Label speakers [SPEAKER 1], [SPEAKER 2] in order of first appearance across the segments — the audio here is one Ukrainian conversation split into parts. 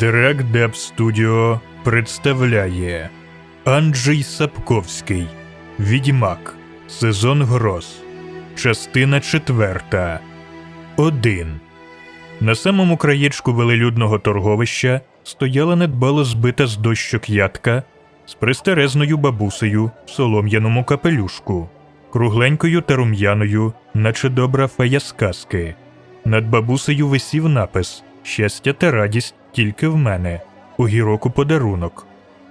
[SPEAKER 1] Директ Деп Студіо представляє Анджей Сапковський Відьмак Сезон Гроз Частина четверта 1 На самому краєчку велелюдного торговища стояла недбало збита з дощок ятка з пристерезною бабусею в солом'яному капелюшку, кругленькою та рум'яною, наче добра фея сказки. Над бабусею висів напис Щастя та радість тільки в мене. У гіроку подарунок.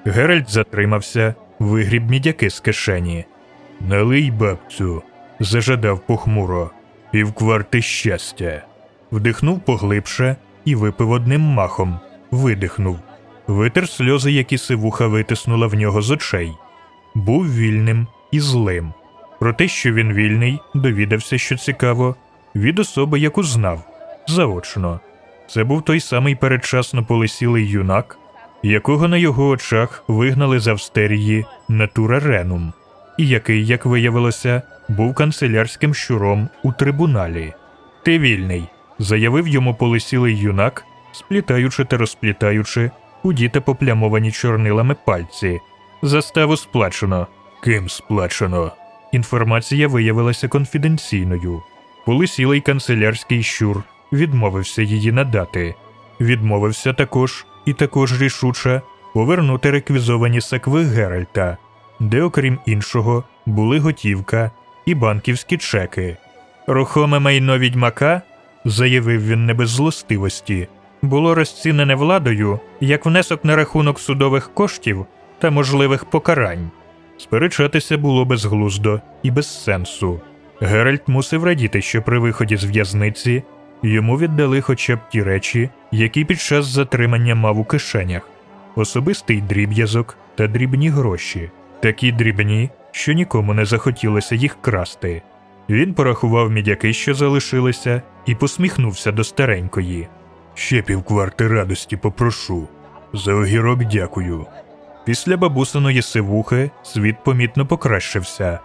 [SPEAKER 1] Геральт затримався, вигріб мідяки з кишені. Налий, бабцю, зажадав похмуро, півкварти щастя. Вдихнув поглибше і випив одним махом, видихнув. Витер сльози, які сивуха витиснула в нього з очей. Був вільним і злим. Про те, що він вільний, довідався, що цікаво, від особи, яку знав, заочно. Це був той самий передчасно полисілий юнак, якого на його очах вигнали з Австерії Натура Ренум, і який, як виявилося, був канцелярським щуром у трибуналі. Ти вільний, заявив йому полисілий юнак, сплітаючи та розплітаючи удіти поплямовані чорнилами пальці. Заставу сплачено. Ким сплачено? Інформація виявилася конфіденційною. Полисілий канцелярський щур відмовився її надати. Відмовився також і також рішуче повернути реквізовані сакви Геральта, де, окрім іншого, були готівка і банківські чеки. Рухоме майно відьмака, заявив він не без злостивості, було розцінене владою як внесок на рахунок судових коштів та можливих покарань. Сперечатися було безглуздо і без сенсу. Геральт мусив радіти, що при виході з в'язниці йому віддали хоча б ті речі, які під час затримання мав у кишенях: особистий дріб'язок та дрібні гроші, такі дрібні, що нікому не захотілося їх красти. Він порахував мідяки, що залишилися, і посміхнувся до старенької. Ще півкварти радості попрошу. За огірок дякую. Після бабусиної сивухи світ помітно покращився.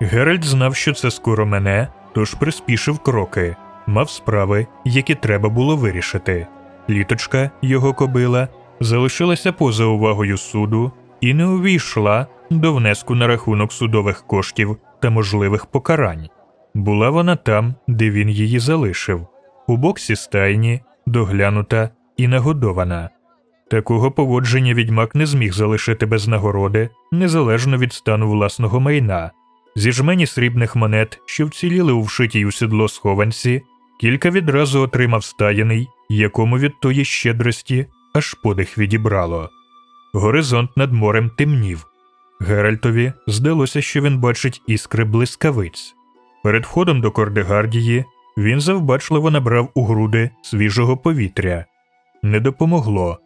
[SPEAKER 1] Геральт знав, що це скоро мене, тож приспішив кроки, мав справи, які треба було вирішити. Літочка, його кобила, залишилася поза увагою суду і не увійшла до внеску на рахунок судових коштів та можливих покарань. Була вона там, де він її залишив, у боксі стайні, доглянута і нагодована. Такого поводження відьмак не зміг залишити без нагороди, незалежно від стану власного майна. Зі жмені срібних монет, що вціліли у вшитій у сідло схованці, кілька відразу отримав стаєний, якому від тої щедрості аж подих відібрало. Горизонт над морем темнів. Геральтові здалося, що він бачить іскри блискавиць. Перед входом до Кордегардії він завбачливо набрав у груди свіжого повітря. Не допомогло.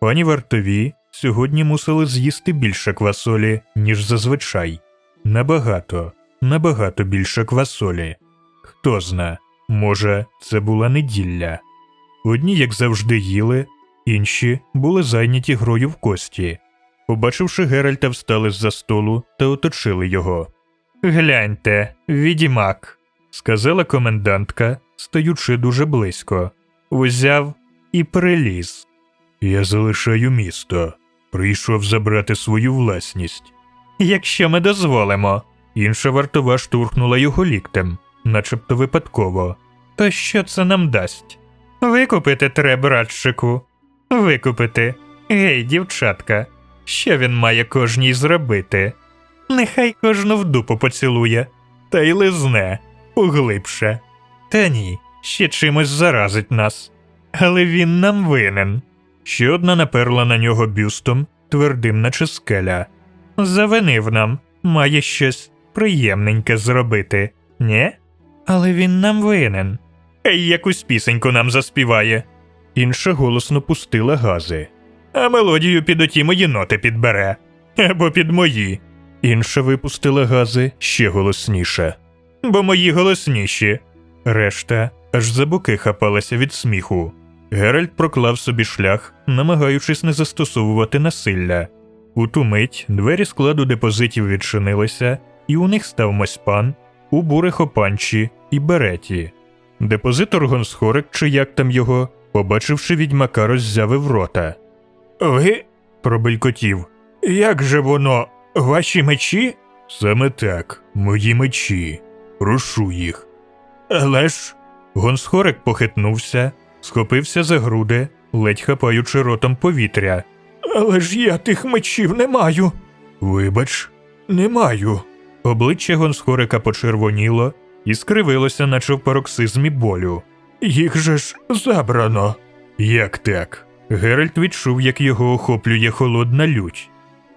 [SPEAKER 1] Пані вартові сьогодні мусили з'їсти більше квасолі, ніж зазвичай. Набагато, набагато більше квасолі. Хто зна, може, це була неділя. Одні, як завжди, їли, інші були зайняті грою в кості. Побачивши Геральта, встали з за столу та оточили його. Гляньте, відімак, сказала комендантка, стаючи дуже близько. Узяв і приліз. Я залишаю місто. Прийшов забрати свою власність. Якщо ми дозволимо. Інша вартова штурхнула його ліктем, начебто випадково. То що це нам дасть? Викупити треба, братчику. Викупити. Гей, дівчатка, що він має кожній зробити? Нехай кожну в дупу поцілує, та й лизне, поглибше. Та ні, ще чимось заразить нас. Але він нам винен. Ще одна наперла на нього бюстом, твердим, наче скеля. Завинив нам, має щось приємненьке зробити, нє? Але він нам винен. Ей, якусь пісеньку нам заспіває. Інша голосно пустила гази. А мелодію під оті мої ноти підбере. Або під мої. Інша випустила гази ще голосніше. Бо мої голосніші. Решта аж за боки хапалася від сміху. Геральт проклав собі шлях, намагаючись не застосовувати насилля. У ту мить двері складу депозитів відчинилися, і у них став Мосьпан, у бурих опанчі і береті. Депозитор Гонсхорик, чи як там його, Побачивши відьмака, роззявив рота. Ви? пробелькотів. Як же воно? Ваші мечі? Саме так, мої мечі. Прошу їх. Але ж. Гонсхорик похитнувся, схопився за груди, ледь хапаючи ротом повітря. Але ж я тих мечів не маю. Вибач, не маю. Обличчя Гонсхорика почервоніло і скривилося, наче в пароксизмі болю. Їх же ж забрано. Як так? Геральт відчув, як його охоплює холодна лють.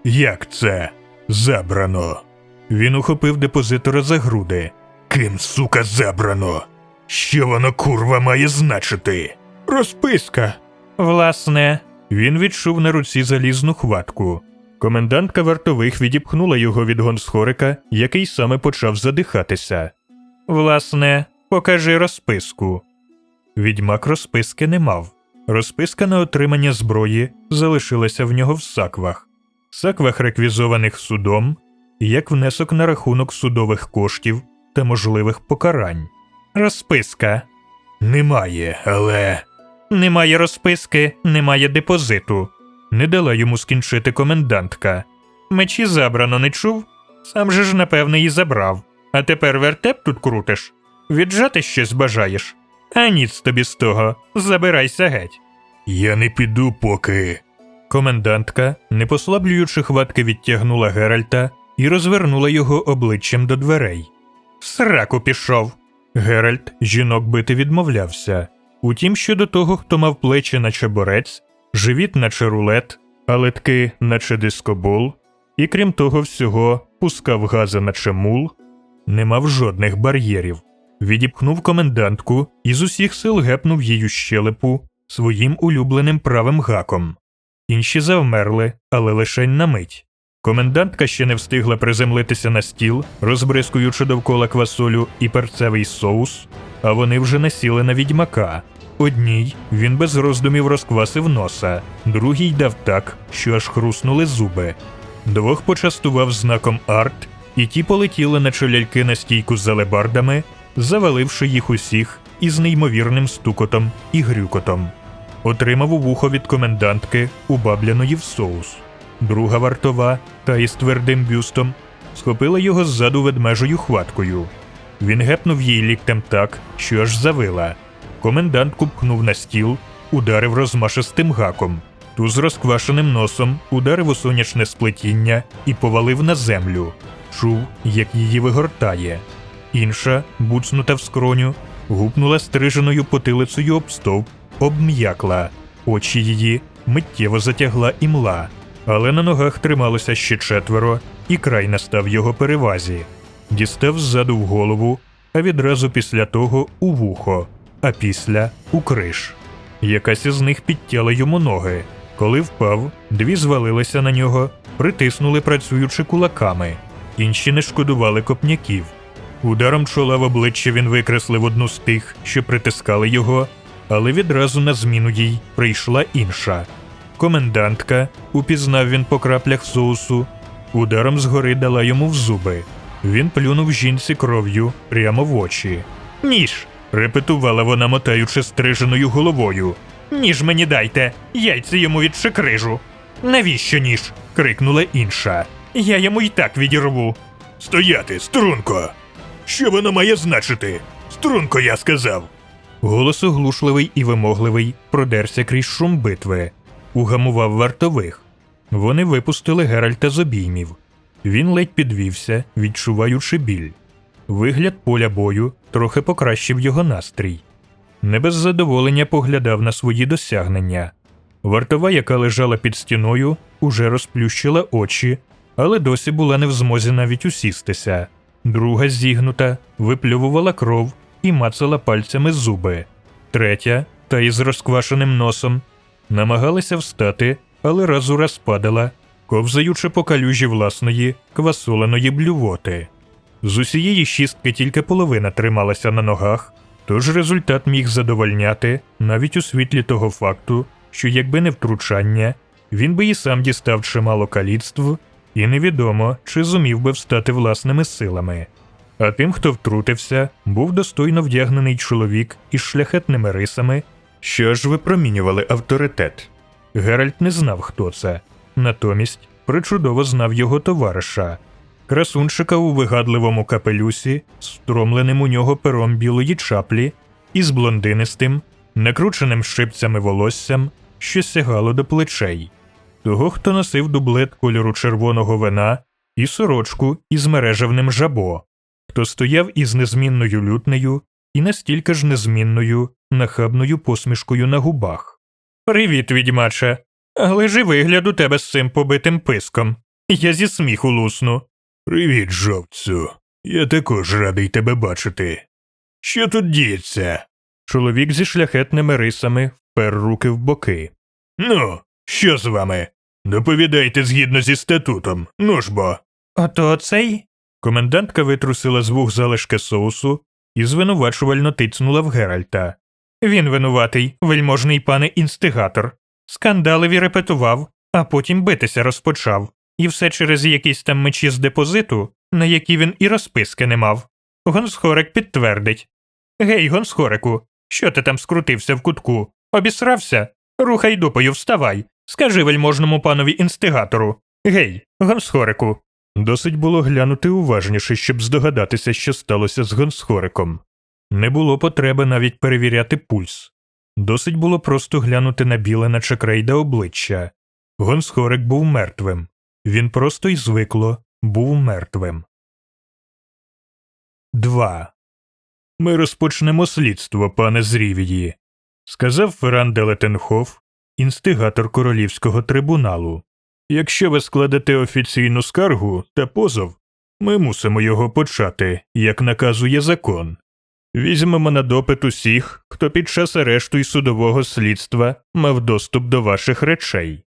[SPEAKER 1] Як це забрано? Він ухопив депозитора за груди. Ким, сука, забрано? Що воно курва має значити? Розписка. Власне, він відчув на руці залізну хватку. Комендантка вартових відіпхнула його від гонсхорика, який саме почав задихатися. Власне, покажи розписку. Відьмак розписки не мав. Розписка на отримання зброї залишилася в нього в саквах, саквах, реквізованих судом, як внесок на рахунок судових коштів та можливих покарань. Розписка немає, але. Немає розписки, немає депозиту. Не дала йому скінчити комендантка. Мечі забрано не чув? Сам же ж, напевне, і забрав. А тепер вертеп тут крутиш. Віджати щось бажаєш. А ніц тобі з того, забирайся геть. Я не піду поки. Комендантка, не послаблюючи хватки, відтягнула Геральта і розвернула його обличчям до дверей. Сраку пішов. Геральт жінок бити відмовлявся. Утім, щодо того, хто мав плечі, наче борець, живіт, наче рулет, а литки, наче дискобол, і крім того всього, пускав гази, наче мул, не мав жодних бар'єрів. Відіпхнув комендантку і з усіх сил гепнув її щелепу своїм улюбленим правим гаком. Інші завмерли, але лишень на мить. Комендантка ще не встигла приземлитися на стіл, розбризкуючи довкола квасолю і перцевий соус, а вони вже насіли на відьмака. Одній він без роздумів розквасив носа, другій дав так, що аж хруснули зуби. Двох почастував знаком арт, і ті полетіли на чоляльки на стійку з алебардами, заваливши їх усіх із неймовірним стукотом і грюкотом. Отримав у вухо від комендантки убабляної в соус. Друга вартова, та із твердим бюстом, схопила його ззаду ведмежою хваткою. Він гепнув їй ліктем так, що аж завила. Комендантку пхнув на стіл, ударив розмашистим гаком. Ту з розквашеним носом ударив у сонячне сплетіння і повалив на землю. Чув, як її вигортає. Інша, буцнута в скроню, гупнула стриженою потилицею об стовп, обм'якла. Очі її миттєво затягла імла, але на ногах трималося ще четверо, і край настав його перевазі. Дістав ззаду в голову, а відразу після того у вухо, а після у криш. Якась із них підтяла йому ноги. Коли впав, дві звалилися на нього, притиснули, працюючи кулаками. Інші не шкодували копняків. Ударом чола в обличчя він викреслив одну з тих, що притискали його, але відразу на зміну їй прийшла інша. Комендантка, упізнав він по краплях соусу, ударом згори дала йому в зуби. Він плюнув жінці кров'ю прямо в очі. Ніж. Репетувала вона, мотаючи стриженою головою. Ніж мені дайте, яйця йому відшикрижу. Навіщо ніж? крикнула інша. Я йому й так відірву. Стояти, струнко. Що воно має значити? Струнко, я сказав. Голос оглушливий і вимогливий продерся крізь шум битви, угамував вартових. Вони випустили Геральта з обіймів. Він ледь підвівся, відчуваючи біль. Вигляд поля бою трохи покращив його настрій. Не без задоволення поглядав на свої досягнення. Вартова, яка лежала під стіною, уже розплющила очі, але досі була не в змозі навіть усістися. Друга зігнута, виплювувала кров і мацала пальцями зуби. Третя, та із розквашеним носом, намагалася встати, але раз у раз падала, ковзаючи по калюжі власної квасоленої блювоти. З усієї шістки тільки половина трималася на ногах, тож результат міг задовольняти навіть у світлі того факту, що якби не втручання, він би і сам дістав чимало каліцтв, і невідомо, чи зумів би встати власними силами. А тим, хто втрутився, був достойно вдягнений чоловік із шляхетними рисами що ж випромінювали авторитет. Геральт не знав, хто це, натомість причудово знав його товариша, красунчика у вигадливому капелюсі, стромленим у нього пером білої чаплі, і з блондинистим, накрученим шипцями волоссям, що сягало до плечей, того, хто носив дублет кольору червоного вина і сорочку із мережевним жабо, хто стояв із незмінною лютнею і настільки ж незмінною, нахабною посмішкою на губах. Привіт, відьмаче. Але ж вигляд у тебе з цим побитим писком. Я зі сміху лусну. Привіт, жовцю. Я також радий тебе бачити. Що тут діється? Чоловік зі шляхетними рисами впер руки в боки. Ну, що з вами? Доповідайте згідно зі статутом, ну ж бо. Ото оцей? Комендантка витрусила з вух залишки соусу і звинувачувально тицнула в Геральта. Він винуватий, вельможний пане інстигатор. Скандалеві репетував, а потім битися розпочав. І все через якісь там мечі з депозиту, на які він і розписки не мав. Гонсхорик підтвердить. Гей, Гонсхорику, що ти там скрутився в кутку? Обісрався? Рухай дупою, вставай. Скажи вельможному панові інстигатору. Гей, Гонсхорику. Досить було глянути уважніше, щоб здогадатися, що сталося з Гонсхориком. Не було потреби навіть перевіряти пульс. Досить було просто глянути на біле наче крейда обличчя. Гонсхорик був мертвим. Він просто й звикло був мертвим. 2. Ми розпочнемо слідство, пане Зрівії, сказав Ферран де Летенхоф, інстигатор королівського трибуналу. Якщо ви складете офіційну скаргу та позов, ми мусимо його почати, як наказує закон. Візьмемо на допит усіх, хто під час арешту й судового слідства мав доступ до ваших речей.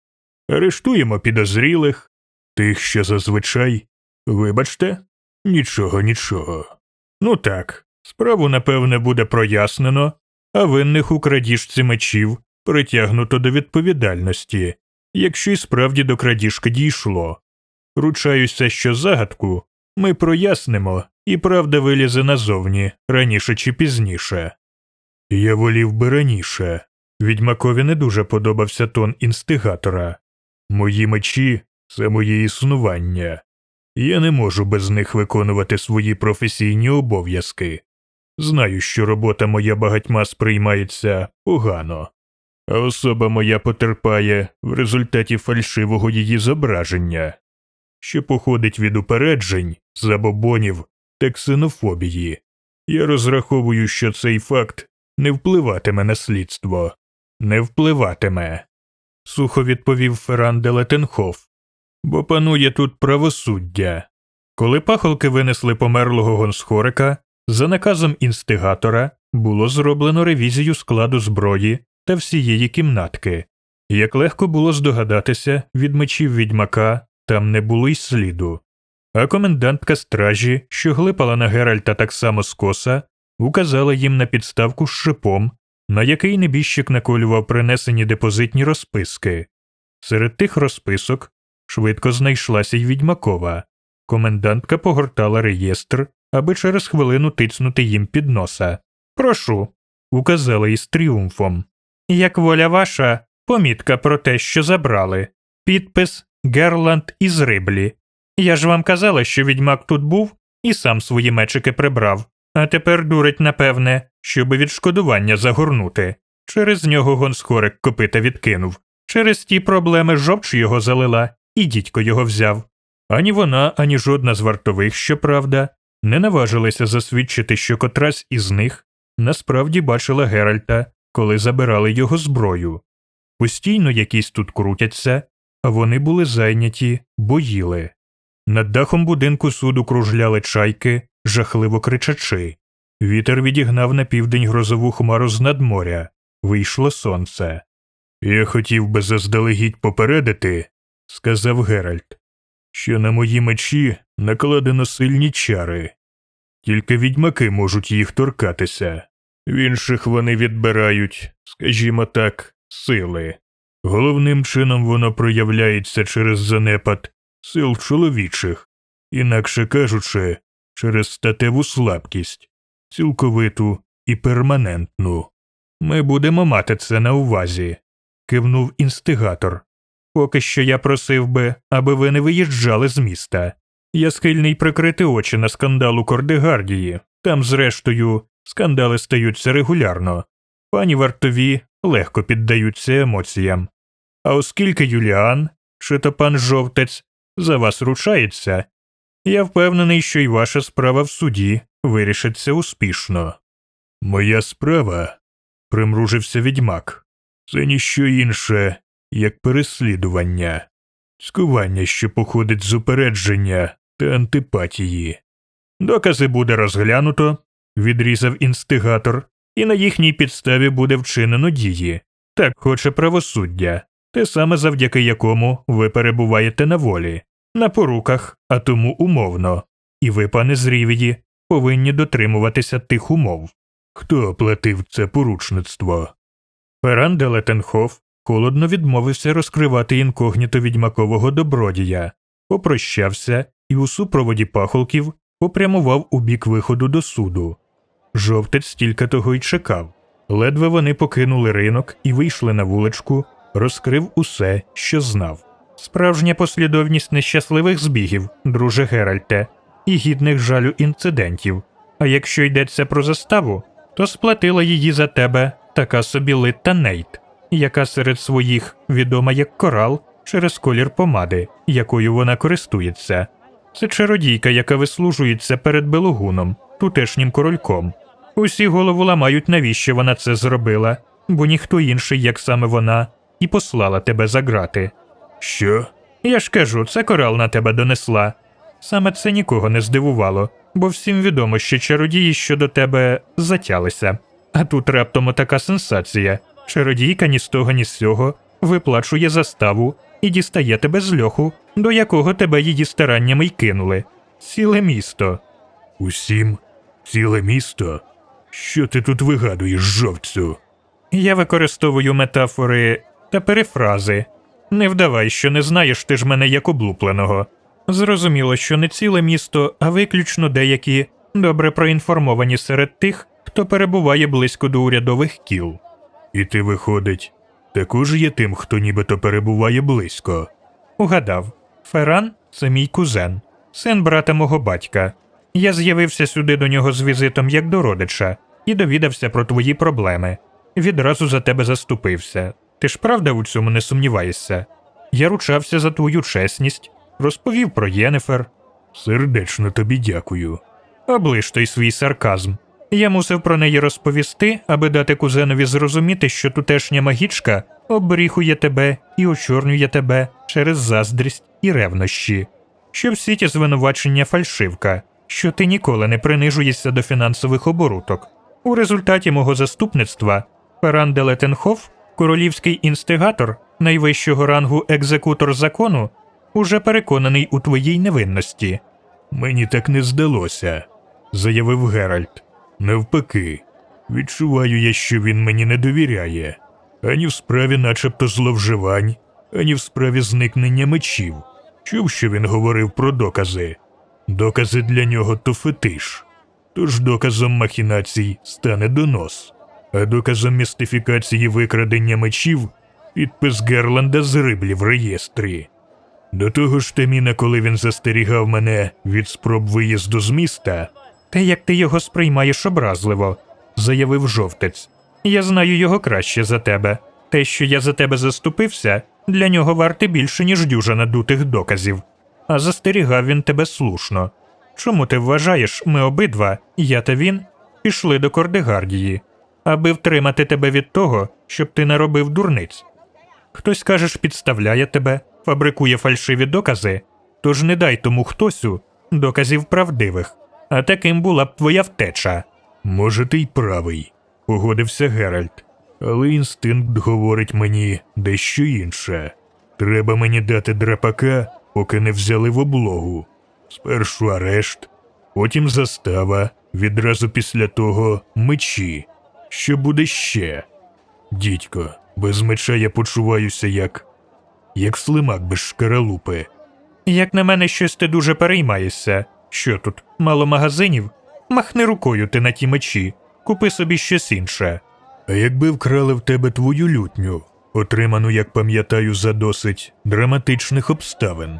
[SPEAKER 1] Арештуємо підозрілих, тих, що зазвичай. Вибачте, нічого, нічого. Ну так, справу напевне буде прояснено, а винних у крадіжці мечів притягнуто до відповідальності, якщо й справді до крадіжки дійшло. Ручаюся, що загадку ми прояснимо, і правда вилізе назовні раніше чи пізніше. Я волів би раніше. Відьмакові не дуже подобався тон інстигатора. Мої мечі це моє існування. Я не можу без них виконувати свої професійні обов'язки. Знаю, що робота моя багатьма сприймається погано, а особа моя потерпає в результаті фальшивого її зображення, що походить від упереджень, забобонів та ксенофобії. Я розраховую, що цей факт не впливатиме на слідство, не впливатиме, сухо відповів Ферран де Летенхоф, бо панує тут правосуддя. Коли пахолки винесли померлого гонсхорика, за наказом інстигатора було зроблено ревізію складу зброї та всієї кімнатки. Як легко було здогадатися, від мечів відьмака там не було й сліду. А комендантка стражі, що глипала на Геральта так само скоса, указала їм на підставку з шипом, на який небіжчик наколював принесені депозитні розписки. Серед тих розписок швидко знайшлася й відьмакова. Комендантка погортала реєстр, аби через хвилину тицнути їм під носа. Прошу, указала із тріумфом. Як воля ваша, помітка про те, що забрали. Підпис Герланд із Риблі. Я ж вам казала, що відьмак тут був і сам свої мечики прибрав, а тепер дурить, напевне, щоби відшкодування загорнути. Через нього гонсхорик копита відкинув. Через ті проблеми жовч його залила, і дідько його взяв. Ані вона, ані жодна з вартових, щоправда, не наважилися засвідчити, що котрась із них насправді бачила Геральта, коли забирали його зброю. Постійно якісь тут крутяться, а вони були зайняті, бо їли. Над дахом будинку суду кружляли чайки, жахливо кричачи. Вітер відігнав на південь грозову хмару з надморя. Вийшло сонце. Я хотів би заздалегідь попередити, сказав Геральт, що на мої мечі накладено сильні чари. Тільки відьмаки можуть їх торкатися. В інших вони відбирають, скажімо так, сили. Головним чином воно проявляється через занепад сил чоловічих, інакше кажучи, через статеву слабкість, цілковиту і перманентну. Ми будемо мати це на увазі, кивнув інстигатор. Поки що я просив би, аби ви не виїжджали з міста. Я схильний прикрити очі на скандал у Кордегардії. Там, зрештою, скандали стаються регулярно. Пані вартові легко піддаються емоціям. А оскільки Юліан, чи то пан жовтець, за вас ручається, я впевнений, що й ваша справа в суді вирішиться успішно. Моя справа, примружився відьмак, це ніщо інше, як переслідування, скування, що походить з упередження та антипатії. Докази буде розглянуто, відрізав інстигатор, і на їхній підставі буде вчинено дії. Так хоче правосуддя, те саме завдяки якому ви перебуваєте на волі, на поруках, а тому умовно. І ви, пане Зрівії, повинні дотримуватися тих умов. Хто оплатив це поручництво? Ферран де Летенхоф холодно відмовився розкривати інкогніто відьмакового добродія, попрощався і у супроводі пахолків попрямував у бік виходу до суду. Жовтець тільки того й чекав. Ледве вони покинули ринок і вийшли на вуличку, розкрив усе, що знав. Справжня послідовність нещасливих збігів, друже Геральте, і гідних жалю інцидентів. А якщо йдеться про заставу, то сплатила її за тебе така собі Литта Нейт, яка серед своїх відома як корал через колір помади, якою вона користується. Це чародійка, яка вислужується перед Белогуном, тутешнім корольком. Усі голову ламають, навіщо вона це зробила, бо ніхто інший, як саме вона, і послала тебе за грати. Що? Я ж кажу, це корал на тебе донесла. Саме це нікого не здивувало, бо всім відомо, що чародії щодо тебе затялися. А тут раптом така сенсація. Чародійка ні з того, ні з сього виплачує заставу і дістає тебе з льоху, до якого тебе її стараннями й кинули. Ціле місто. Усім? Ціле місто? Що ти тут вигадуєш, жовцю? Я використовую метафори та перефрази. Не вдавай, що не знаєш ти ж мене як облупленого. Зрозуміло, що не ціле місто, а виключно деякі добре проінформовані серед тих, хто перебуває близько до урядових кіл. І ти, виходить, також є тим, хто нібито перебуває близько. Угадав, Ферран це мій кузен, син брата мого батька. Я з'явився сюди до нього з візитом як до родича і довідався про твої проблеми. Відразу за тебе заступився. Ти ж правда у цьому не сумніваєшся? Я ручався за твою чесність, розповів про Єнефер. Сердечно тобі дякую. Оближ той свій сарказм. Я мусив про неї розповісти, аби дати кузенові зрозуміти, що тутешня магічка обріхує тебе і очорнює тебе через заздрість і ревнощі, що всі ті звинувачення фальшивка, що ти ніколи не принижуєшся до фінансових оборудок. У результаті мого заступництва Ферран де Летенхоф, королівський інстигатор найвищого рангу екзекутор закону, уже переконаний у твоїй невинності. Мені так не здалося, заявив Геральт. Навпаки, відчуваю я, що він мені не довіряє ані в справі, начебто, зловживань, ані в справі зникнення мечів. Чув, що він говорив про докази. Докази для нього то фетиш. Тож доказом махінацій стане донос, а доказом містифікації викрадення мечів підпис Герланда з риблі в реєстрі. До того ж, Теміна, коли він застерігав мене від спроб виїзду з міста, те, як ти його сприймаєш образливо, заявив жовтець. Я знаю його краще за тебе. Те, що я за тебе заступився, для нього варте більше, ніж дюжина дутих доказів. А застерігав він тебе слушно. Чому ти вважаєш, ми обидва, я та він, пішли до Кордегардії, аби втримати тебе від того, щоб ти не робив дурниць? Хтось, кажеш, підставляє тебе, фабрикує фальшиві докази, тож не дай тому хтосю доказів правдивих, а таким була б твоя втеча. Може, ти й правий, погодився Геральт, але інстинкт говорить мені дещо інше. Треба мені дати драпака, поки не взяли в облогу. Спершу арешт, потім застава, відразу після того мечі. Що буде ще? Дідько, без меча я почуваюся як. як слимак без шкаралупи. Як на мене, щось ти дуже переймаєшся. Що тут, мало магазинів? Махни рукою ти на ті мечі, купи собі щось інше. А якби вкрали в тебе твою лютню, отриману, як пам'ятаю, за досить драматичних обставин,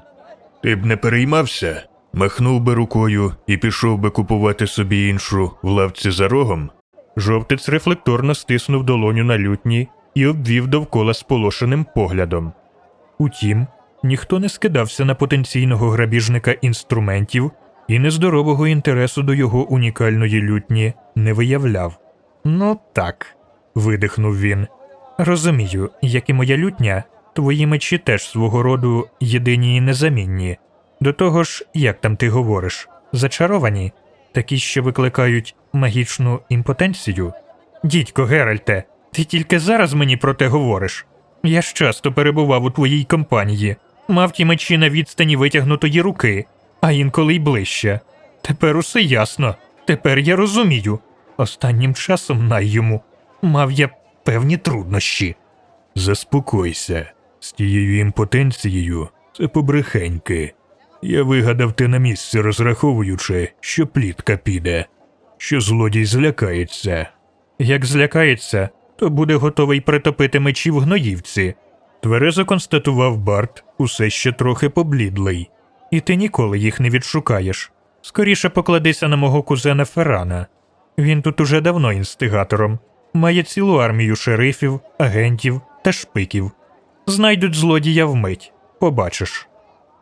[SPEAKER 1] ти б не переймався, махнув би рукою і пішов би купувати собі іншу в лавці за рогом. Жовтець рефлекторно стиснув долоню на лютні і обвів довкола сполошеним поглядом. Утім, ніхто не скидався на потенційного грабіжника інструментів і нездорового інтересу до його унікальної лютні не виявляв. Ну так, видихнув він. Розумію, як і моя лютня, твої мечі теж свого роду єдині і незамінні. До того ж, як там ти говориш, зачаровані, такі, що викликають магічну імпотенцію. Дідько Геральте, ти тільки зараз мені про те говориш. Я ж часто перебував у твоїй компанії, мав ті мечі на відстані витягнутої руки, а інколи й ближче. Тепер усе ясно. Тепер я розумію. Останнім часом на йому мав я певні труднощі. Заспокойся, з тією імпотенцією це побрехеньки. Я вигадав те на місце, розраховуючи, що плітка піде, що злодій злякається. Як злякається, то буде готовий притопити мечі в гноївці. Тверезо констатував Барт, усе ще трохи поблідлий. І ти ніколи їх не відшукаєш. Скоріше покладися на мого кузена Феррана. Він тут уже давно інстигатором, має цілу армію шерифів, агентів та шпиків. Знайдуть злодія вмить, побачиш.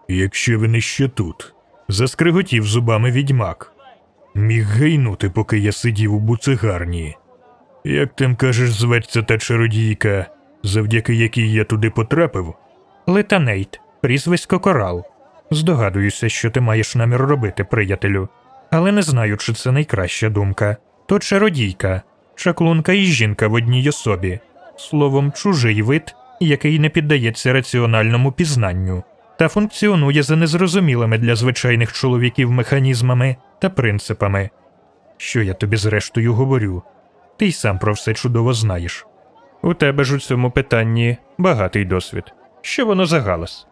[SPEAKER 1] Якщо він іще тут, заскриготів зубами відьмак. Міг гайнути, поки я сидів у буцегарні. Як тим кажеш, зветься та чародійка, завдяки якій я туди потрапив? Летанейт, прізвисько Корал. Здогадуюся, що ти маєш намір робити, приятелю, але не знаю, чи це найкраща думка. То чародійка, чаклунка і жінка в одній особі, словом, чужий вид, який не піддається раціональному пізнанню, та функціонує за незрозумілими для звичайних чоловіків механізмами та принципами. Що я тобі зрештою говорю? Ти й сам про все чудово знаєш. У тебе ж у цьому питанні багатий досвід. Що воно за галас?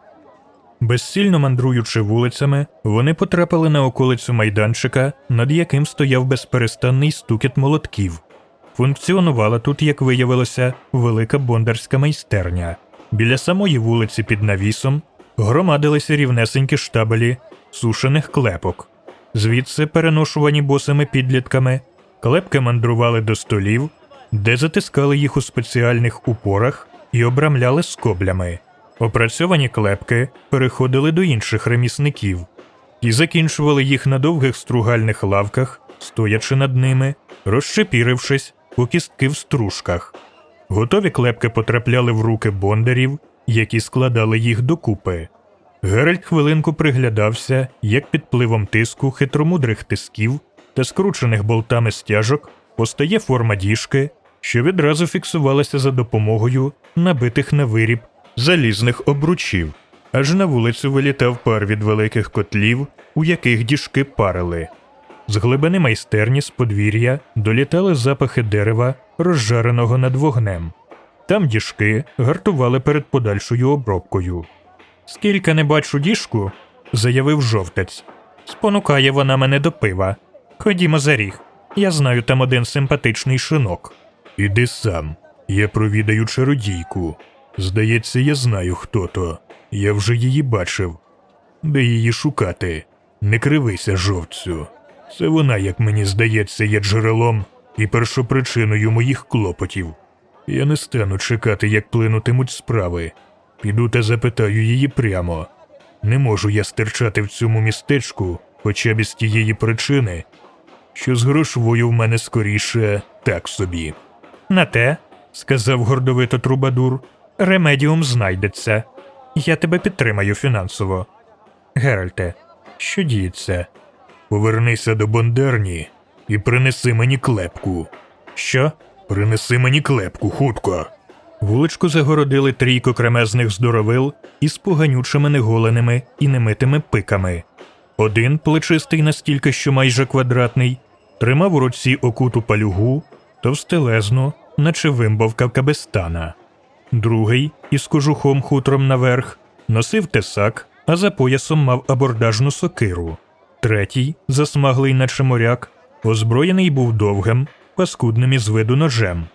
[SPEAKER 1] Безсильно мандруючи вулицями, вони потрапили на околицю майданчика, над яким стояв безперестанний стукіт молотків. Функціонувала тут, як виявилося, велика бондарська майстерня. Біля самої вулиці під навісом громадилися рівнесенькі штабелі сушених клепок. Звідси, переношувані босими підлітками, клепки мандрували до столів, де затискали їх у спеціальних упорах і обрамляли скоблями. Опрацьовані клепки переходили до інших ремісників і закінчували їх на довгих стругальних лавках, стоячи над ними, розшепірившись у кістки в стружках. Готові клепки потрапляли в руки бондарів, які складали їх докупи. Геральт хвилинку приглядався, як під пливом тиску хитромудрих тисків та скручених болтами стяжок постає форма діжки, що відразу фіксувалася за допомогою набитих на виріб залізних обручів, аж на вулицю вилітав пар від великих котлів, у яких діжки парили. З глибини майстерні з подвір'я долітали запахи дерева, розжареного над вогнем. Там діжки гартували перед подальшою обробкою. Скільки не бачу діжку, заявив жовтець. Спонукає вона мене до пива. Ходімо за ріг. Я знаю там один симпатичний шинок. Іди сам, я провідаю чародійку. Здається, я знаю, хто то. Я вже її бачив. Де її шукати? Не кривися, жовцю. Це вона, як мені здається, є джерелом і першопричиною моїх клопотів. Я не стану чекати, як плинутимуть справи. Піду та запитаю її прямо. Не можу я стирчати в цьому містечку, хоча б із тієї причини, що з грошвою в мене скоріше так собі. На те, сказав гордовито Трубадур, ремедіум знайдеться. Я тебе підтримаю фінансово. Геральте, що діється? Повернися до Бондарні і принеси мені клепку. Що? Принеси мені клепку, хутко. Вуличку загородили трійко кремезних здоровил із поганючими неголеними і немитими пиками. Один, плечистий настільки, що майже квадратний, тримав у руці окуту палюгу, товстелезну, наче вимбовка кабестана. Другий, із кожухом хутром наверх, носив тесак, а за поясом мав абордажну сокиру. Третій, засмаглий наче моряк, озброєний був довгим, паскудним із виду ножем.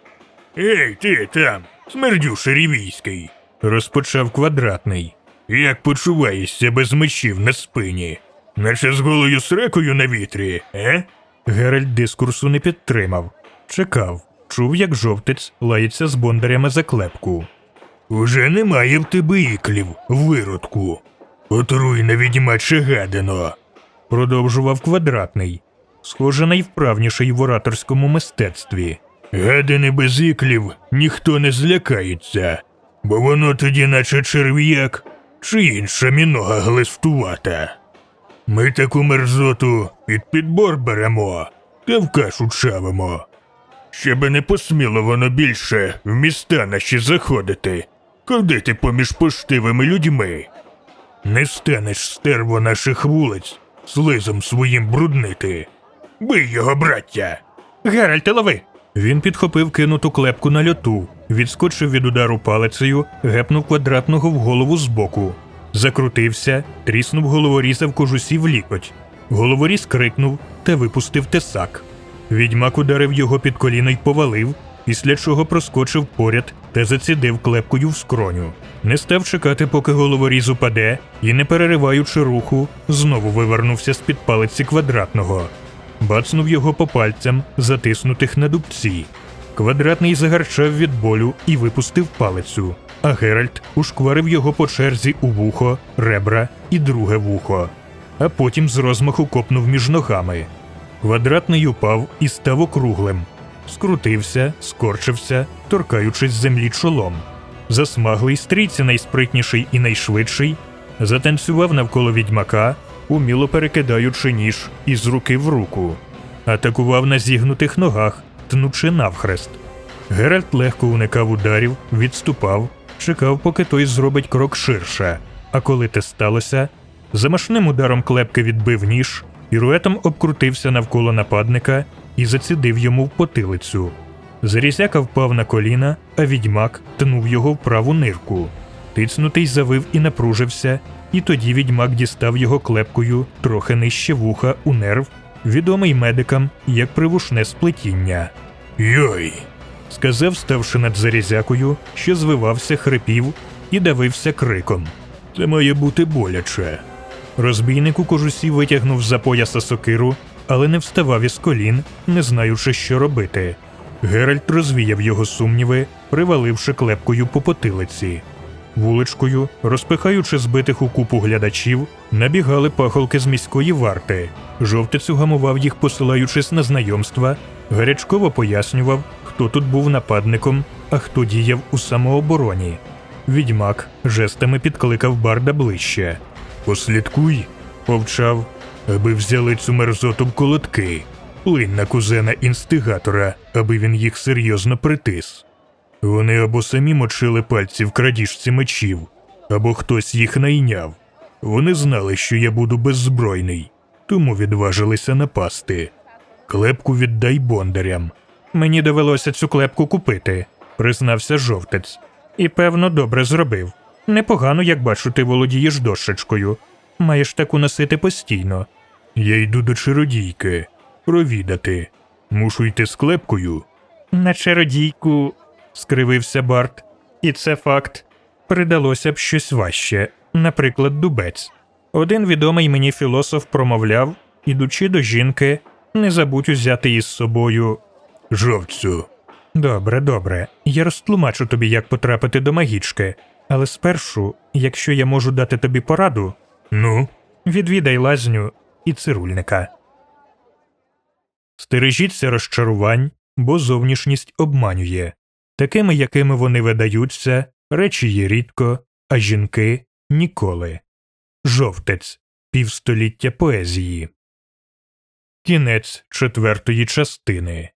[SPEAKER 1] Ей, ти там, смердюш рівійський, розпочав квадратний. Як почуваєшся без мечів на спині? Наче з голою срекою на вітрі, е? Геральт дискурсу не підтримав. Чекав, чув, як жовтець лається з бондарями за клепку. Уже немає в тебе іклів, виродку. Отруйна відьмаче гадино. Продовжував квадратний, схоже найвправніший в ораторському мистецтві. Гадини без іклів ніхто не злякається, бо воно тоді, наче черв'як, чи інша мінога глистувата. Ми таку мерзоту під підбор беремо та в кашу чавимо. Щоби не посміло воно більше в міста наші заходити, ходити поміж поштивими людьми. Не станеш стерво наших вулиць слизом своїм бруднити. Бий його, браття. Геральте, лови. Він підхопив кинуту клепку на льоту, відскочив від удару палицею, гепнув квадратного в голову збоку. Закрутився, тріснув головоріза в кожусі в лікоть. Головоріз крикнув та випустив тесак. Відьмак ударив його під коліно й повалив, після чого проскочив поряд та зацідив клепкою в скроню. Не став чекати, поки головоріз упаде, і, не перериваючи руху, знову вивернувся з-під палиці квадратного. Бацнув його по пальцям, затиснутих на дубці. Квадратний загарчав від болю і випустив палицю, а Геральт ушкварив його по черзі у вухо, ребра і друге вухо, а потім з розмаху копнув між ногами. Квадратний упав і став округлим. Скрутився, скорчився, торкаючись землі чолом. Засмаглий стрійці найспритніший і найшвидший, затанцював навколо відьмака, уміло перекидаючи ніж із руки в руку. Атакував на зігнутих ногах, тнучи навхрест. Геральт легко уникав ударів, відступав, чекав, поки той зробить крок ширше. А коли те сталося, замашним ударом клепки відбив ніж, піруетом обкрутився навколо нападника і зацідив йому в потилицю. Зарізяка впав на коліна, а відьмак тнув його в праву нирку. Тицнутий завив і напружився, і тоді відьмак дістав його клепкою трохи нижче вуха у нерв, відомий медикам як привушне сплетіння. Йой. сказав, ставши над зарізякою, що звивався, хрипів і давився криком. Це має бути боляче. Розбійник у кожусі витягнув за пояса сокиру, але не вставав із колін, не знаючи, що робити. Геральт розвіяв його сумніви, приваливши клепкою по потилиці. Вуличкою, розпихаючи збитих у купу глядачів, набігали пахолки з міської варти. Жовтець угамував їх, посилаючись на знайомства, гарячково пояснював, хто тут був нападником, а хто діяв у самообороні. Відьмак жестами підкликав барда ближче. Послідкуй, повчав, аби взяли цю мерзоту в колодки. Плинь на кузена інстигатора, аби він їх серйозно притис. Вони або самі мочили пальці в крадіжці мечів, або хтось їх найняв. Вони знали, що я буду беззбройний, тому відважилися напасти. Клепку віддай бондарям. Мені довелося цю клепку купити, признався жовтець. І певно добре зробив. Непогано, як бачу, ти володієш дощечкою. Маєш таку носити постійно. Я йду до чародійки. Провідати. Мушу йти з клепкою. На чародійку, скривився Барт. І це факт. Придалося б щось важче, наприклад, дубець. Один відомий мені філософ промовляв, ідучи до жінки, не забудь узяти із собою жовцю. Добре, добре. Я розтлумачу тобі, як потрапити до магічки, але спершу, якщо я можу дати тобі пораду, ну, відвідай лазню і цирульника. Стережіться розчарувань, бо зовнішність обманює. Такими, якими вони видаються, речі є рідко, а жінки ніколи. Жовтець півстоліття поезії. Кінець четвертої частини.